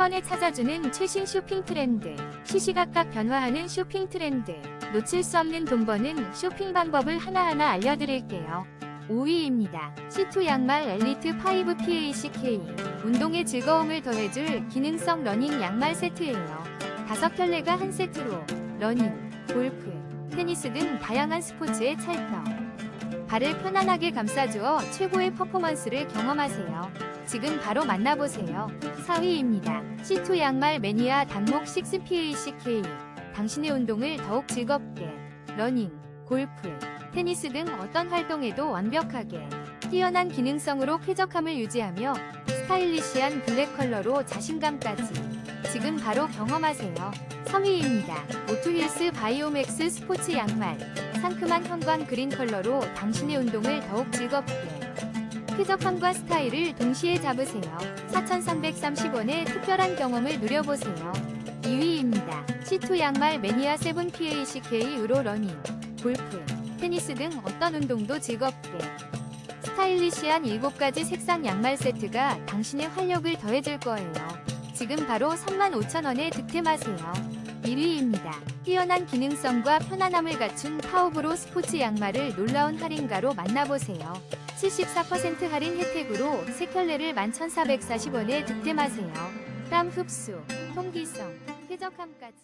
번에 찾아주는 최신 쇼핑 트렌드. 시시각각 변화하는 쇼핑 트렌드. 놓칠 수 없는 돈 버는 쇼핑 방법을 하나하나 알려드릴게요. 5위입니다. C2 양말 엘리트 5 PACK. 운동의 즐거움을 더해줄 기능성 러닝 양말 세트예요. 다섯 켤레가 한 세트로 러닝, 골프, 테니스 등 다양한 스포츠에 찰떡. 발을 편안하게 감싸주어 최고의 퍼포먼스를 경험하세요. 지금 바로 만나보세요. 4위입니다. C2 양말 매니아 단목 6PACK. 당신의 운동을 더욱 즐겁게. 러닝, 골프, 테니스 등 어떤 활동에도 완벽하게. 뛰어난 기능성으로 쾌적함을 유지하며 스타일리시한 블랙 컬러로 자신감까지. 지금 바로 경험하세요. 3위입니다. 오투힐스 바이오맥스 스포츠 양말. 상큼한 형광 그린 컬러로 당신의 운동을 더욱 즐겁게. 쾌적함과 스타일을 동시에 잡으세요. 4,330원의 특별한 경험을 누려보세요. 2위입니다. C2 양말 매니아 7PACK 으로 러닝, 골프, 테니스 등 어떤 운동도 즐겁게. 스타일리시한 7가지 색상 양말 세트가 당신의 활력을 더해줄 거예요. 지금 바로 35,000원에 득템하세요. 1위입니다. 뛰어난 기능성과 편안함을 갖춘 파워브로 스포츠 양말을 놀라운 할인가로 만나보세요. 74% 할인 혜택으로 3켤레를 11,440원에 득템하세요. 땀 흡수, 통기성, 쾌적함까지.